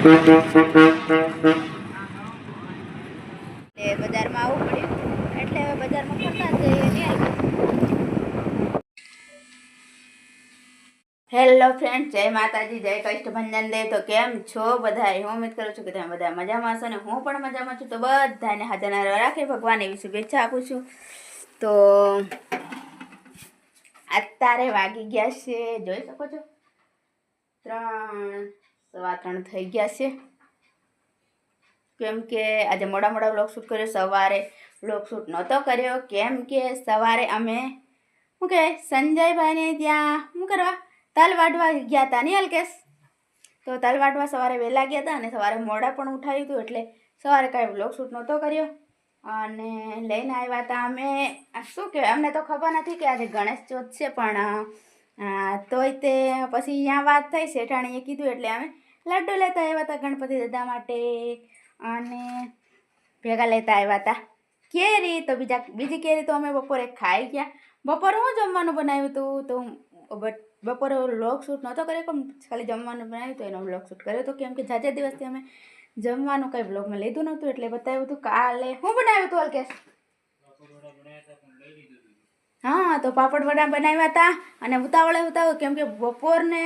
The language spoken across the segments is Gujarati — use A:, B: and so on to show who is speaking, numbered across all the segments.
A: બજારમાં આવવું પડ્યું. એટલે હવે બજારમાં હેલો ફ્રેન્ડ જય માતાજી, જય કષ્ટભંજન દેવ. તો કેમ છો બધા હું ઉમેદ કરું છું કે તમે બધા મજામાં હશો ને હું પણ મજામાં છું. તો બધાને હાજરના રાખે ભગવાન એવી શુભેચ્છા આપું છું. તો અત્યારે વાગી ગયા છે, જોઈ શકો છો? ત્રણ સવા ત્રણ થઈ ગયા છે. કેમ કે આજે મોડા મોડા બ્લોગ કર્યો, સવારે બ્લોગ શૂટ નહોતો કર્યો. કેમ કે સવારે અમે શું કે, સંજયભાઈને ત્યાં શું કરવા તલ વાટવા ગયા હતા નહીં અલ્કેશ? તો તલ વાટવા સવારે વહેલા ગયા હતા અને સવારે મોડા પણ ઉઠાવ્યું હતું એટલે સવારે કાંઈ બ્લોગ શૂટ નહોતો કર્યો. અને લઈને આવ્યા હતા અમે. શું કહેવાય અમને તો ખબર નથી કે આજે ગણેશ ચોથ છે, પણ તોય તે પછી અહીંયા વાત થઈ, શેઠાણીએ કીધું એટલે અમે લડ્ડુ લેતા આવ્યા હતા ગણપતિ દાદા માટે અને ભેગા લેતા આવ્યા હતા. કેરી તો બીજા, બીજી કેરી તો અમે બપોરે ખાઈ ગયા. બપોરે હું જમવાનું બનાવ્યું હતું? તો બપોરે વ્લોગ શૂટ નહોતો કર્યો પણ ખાલી જમવાનું બનાવ્યું હતું, એનો વ્લોગ શૂટ કર્યો હતો. કેમ કે જાજે દિવસથી અમે જમવાનું કંઈ બ્લોગમાં લીધું નહોતું એટલે બતાવ્યું હતું કાલે હું બનાવ્યું હતું, અલ્કેશ? હા, તો પાપડ વડા બનાવ્યા હતા અને ઉતાવળે ઉતાવળ કેમ કે બપોરને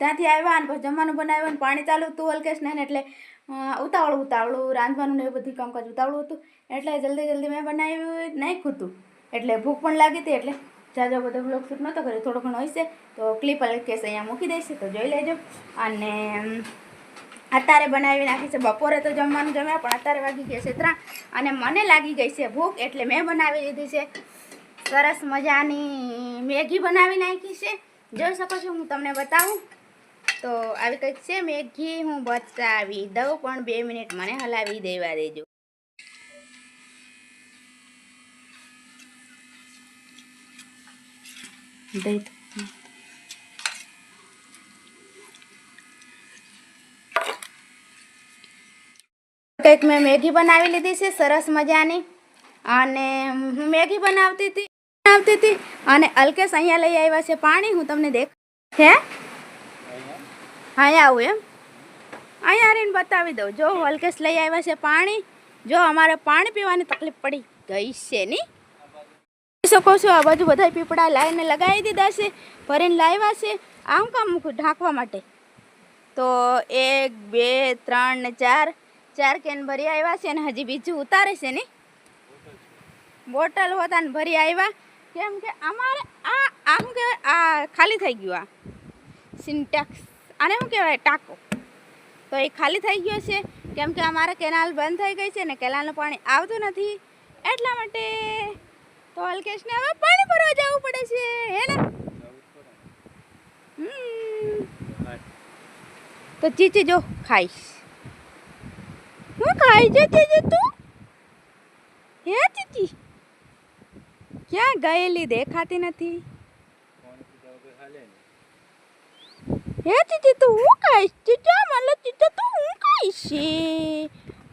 A: ત્યાંથી આવ્યા અને પછી જમવાનું બનાવ્યું અને પાણી ચાલુ હતું અલ્કેશ ને એટલે ઉતાવળું ઉતાવળું, રાંધવાનું ને એ બધું કામકાજ ઉતાવળું હતું. એટલે જલ્દી જલ્દી મેં બનાવ્યું, નાખ્યું હતું એટલે ભૂખ પણ લાગી હતી એટલે જાજો બધો બ્લોગ શૂટ નહોતો કર્યો, થોડો ઘણો હશે તો ક્લિપ અલ્કેશ અહીંયા મૂકી દઈશ, તો જોઈ લેજો. અને અત્યારે બનાવી નાખી છે. બપોરે તો જમવાનું જમ્યા, પણ અત્યારે વાગી ગયા છે ત્રણ. અને મને લાગી ગઈ છે ભૂખ, એટલે મેં બનાવી દીધી છે. સરસ મજાની મેગી બનાવી નાખી છે. જોઈ શકો છો હું તમને બતાવું. તો આવી કંઈક છે મેગી હું બચાવી દઉં પણ બે મિનિટ મને હલાવી દેવા દેજો. દઈ કંઈક મેં મેગી બનાવી લીધી છે સરસ મજાની. અને હું મેગી બનાવતી હતી. બનાવતી હતી અને અલ્કેશ અહીંયા લઈ આવ્યા છે પાણી. હું તમને દેખ હે? અહીંયા આવું એમ? અહીંયા આવીને બતાવી દઉં. જો અલ્કેશ લઈ આવ્યા છે પાણી. જો, અમારે પાણી પીવાની તકલીફ પડી ગઈ છે ની. શકો છો, આ બાજુ બધા પીપળા લાવીને લગાવી દીધા છે, ભરીને લાવ્યા છે, આમ કામ ઢાંકવા માટે. તો એક, બે, ત્રણ ને ચાર ચાર કેન ભરી આવ્યા છે અને હજી બીજું ઉતારે છે ને. બોટલ હોતા ને ભરી આવ્યા. કેમ કે અમારે આ આ શું કહેવાય આ ખાલી થઈ ગયું આ સિન્ટેક્સ. આને શું કહેવાય? ટાંકો. તો એ ખાલી થઈ ગયો છે. કેમ કે અમારે કેનાલ બંધ થઈ ગઈ છે ને કેનાલનું પાણી આવતું નથી. એટલા માટે તો અલ્કેશને હવે પાણી ભરવા જવું પડે છે. હે ને. તો ચીચી જો ખાઈશ. હું ખાઈ છે તું? હે ચીચી? ક્યાં ગયેલી દેખાતી નથી? હે ચીચી, તું હું કહીશ ચીચા મને ચીચા, તું હું કહીશ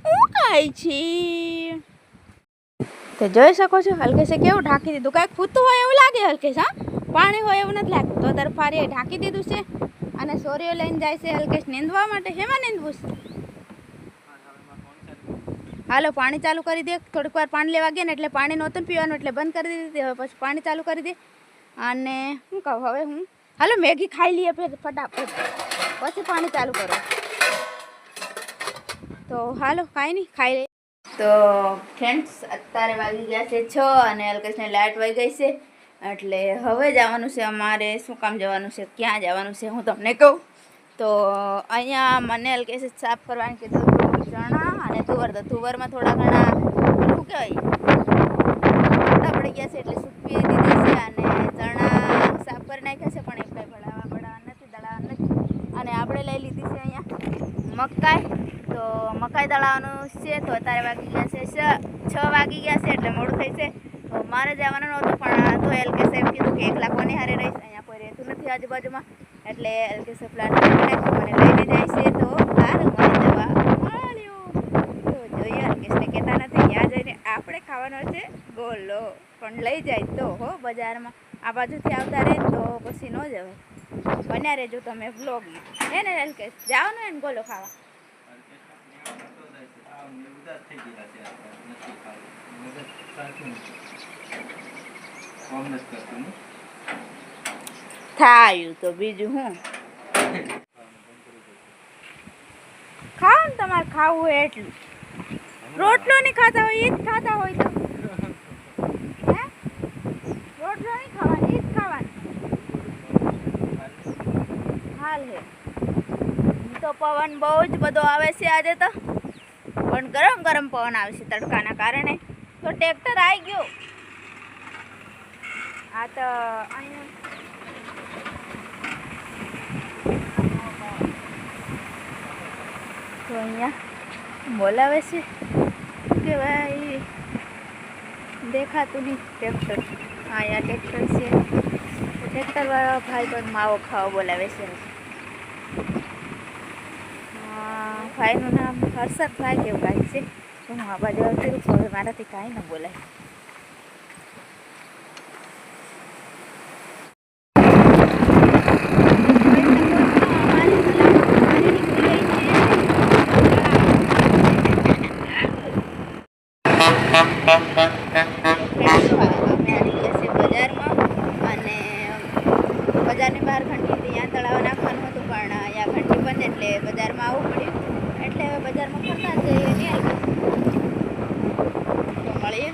A: હું ખાઈ છે તો જોઈ શકો છો, હલકેશે કેવું ઢાંકી દીધું. કાંઈક ફૂતું હોય એવું લાગે હલકેશ, હા? પાણી હોય એવું નથી લાગતું. તો તરફારીએ ઢાંકી દીધું છે. અને સોરીઓ લઈને જાય છે હલકેશ, નીંદવા માટે. હેમાં નીંદવું છે? હાલો, પાણી ચાલુ કરી દે. થોડીક વાર પાણી લેવા ગયા ને એટલે પાણી નહોતું પીવાનું, એટલે બંધ કરી દીધી હવે પછી પાણી ચાલુ કરી દે. અને શું કહું હવે હું? હાલો, મેગી ખાઈ લઈએ ફટાફટ. પછી પાણી ચાલુ કરો. તો હાલો ખાઈ નહીં, ખાઈ લઈએ. તો ફ્રેન્ડ્સ અત્યારે વાગી ગયા છે છ અને અલ્કેશને લાઇટ વહી ગઈ છે. એટલે હવે જવાનું છે અમારે, શું કામ જવાનું છે, ક્યાં જવાનું છે, હું તમને કહું. તો અહીંયા મને અલ્કેશે સાફ કરવાનું કીધું. અને તુવર તો તુવરમાં થોડા ઘણા શું કહેવાય? મોટા પડી ગયા છે એટલે સૂકવી દીધી છે અને ચણા સાફ કરી નાખ્યા છે પણ એ કાંઈ ભળાવા ભળાવા નથી દળાવા નથી. અને આપણે લઈ લીધી છે અહીંયા મકાઈ. તો મકાઈ દળાવવાનું છે, તો અત્યારે વાગી ગયા છે છ- વાગી ગયા છે એટલે મોડું થઈ છે. તો મારે જવાનું નહોતું, પણ તો એલ કે સાહેબ કીધું કે એકલા કોને હારે રહીશ? અહીંયા કોઈ રહેતું નથી આજુબાજુમાં. એટલે એલ કે સાહેબ પ્લાન લઈને જાય છે તો હાલ મને જવા મળ્યું તો જોઈએ અલ્કેશને કહેતા નથી ત્યાં જઈને આપણે ખાવાનો છે ગોલો પણ લઈ જાય તો હો બજારમાં. આ બાજુથી આવતા રહે તો પછી ન જવાય. બન્યા રહેજો તમે વ્લોગમાં. હે ને અલ્કેશ? જાઓ ને એને ગોલો ખાવા. થાયું તો બીજું હું? ખાવ ને તમારે ખાવું હોય એટલું. રોટલો નહીં ખાતા હોય, એ જ ખાતા હોય તો હે રોટલો નહીં ખાવાની એ જ ખાવાની હાલ હે. તો પવન બહુ જ બધો આવે છે આજે તો. પણ ગરમ ગરમ પવન આવે છે તડકાના કારણે. તો ટ્રેક્ટર આવી ગયું. આ તો અહીંયા. તો અહીંયા બોલાવે છે કે ભાઈ, દેખાતું નહીં ટ્રેક્ટર. અહીંયા ટ્રેક્ટર છે. ટ્રેક્ટરવાળા ભાઈ પણ માવો ખાવા બોલાવે છે. ભાઈનું નામ હર્ષદભાઈ કેવું કાંઈ છે. હું આ બાજુ આવતી મારાથી કાંઈ ન બોલાય બજારમાં અને બજારની બહાર ઘંટી હતી ત્યાં તળાવ નાખવાનું હતું પણ અહીંયા ઘંટી બંધ એટલે બજારમાં આવવું પડ્યું. એટલે હવે બજારમાં ફરતા જઈએ આવી તો મળીએ.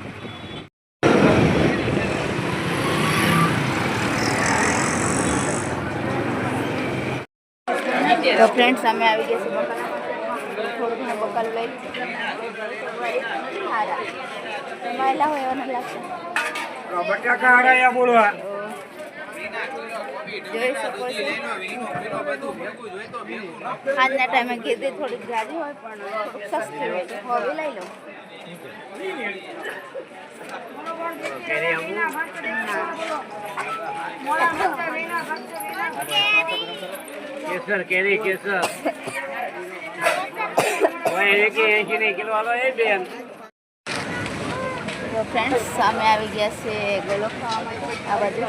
A: તો ફ્રેન્ડ્સ અમે આવી ગયા છીએ બકાલા બકાલ લઈ સારા મહિલા હોય એવા નથી લાગતા.
B: બોલવા.
A: જોઈ શકો છો. આજના ટાઈમે ગીધી થોડીક જાજી હોય પણ થોડુંક સસ્તી હોય તો હવે લઈ લો
B: કેસર કેરી કેસર. ઓય એકી એંશી ની કિલો આલો એ બેન.
A: ફ્રેન્ડ્સ સામે આવી ગયા છે ગોલો ખાવા માટે. આ બાજુ.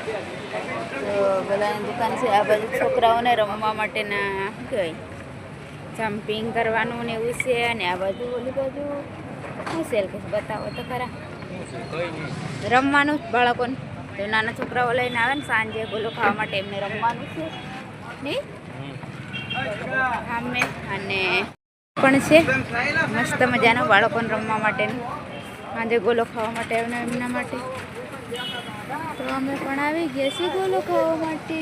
A: તો બધાની દુકાન છે. આ બાજુ છોકરાઓને રમવા માટેના કહેવાય જમ્પિંગ કરવાનું ને એવું છે અને આ બાજુ ઓલી બાજુ શું સેલ કે બતાવો તો ખરા. રમવાનું બાળકોને. તો નાના છોકરાઓ લઈને આવે ને સાંજે ગોલો ખાવા માટે એમને રમવાનું છે. નહીં સામે અને પણ છે. મસ્ત મજાનો બાળકોને રમવા માટેનું. સાંજે ગોલો ખાવા માટે એમને એમના માટે. તો અમે પણ આવી ગયા છીએ ગોલો ખાવા માટે.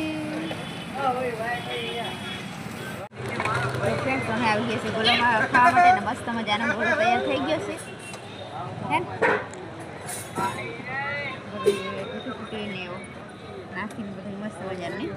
A: તો અમે આવી ગયા છીએ ગોલો ખાવા માટે મસ્ત મજાનો ગોલો તૈયાર થઈ ગયો છે. નાખીને બધું મસ્ત મજાનું.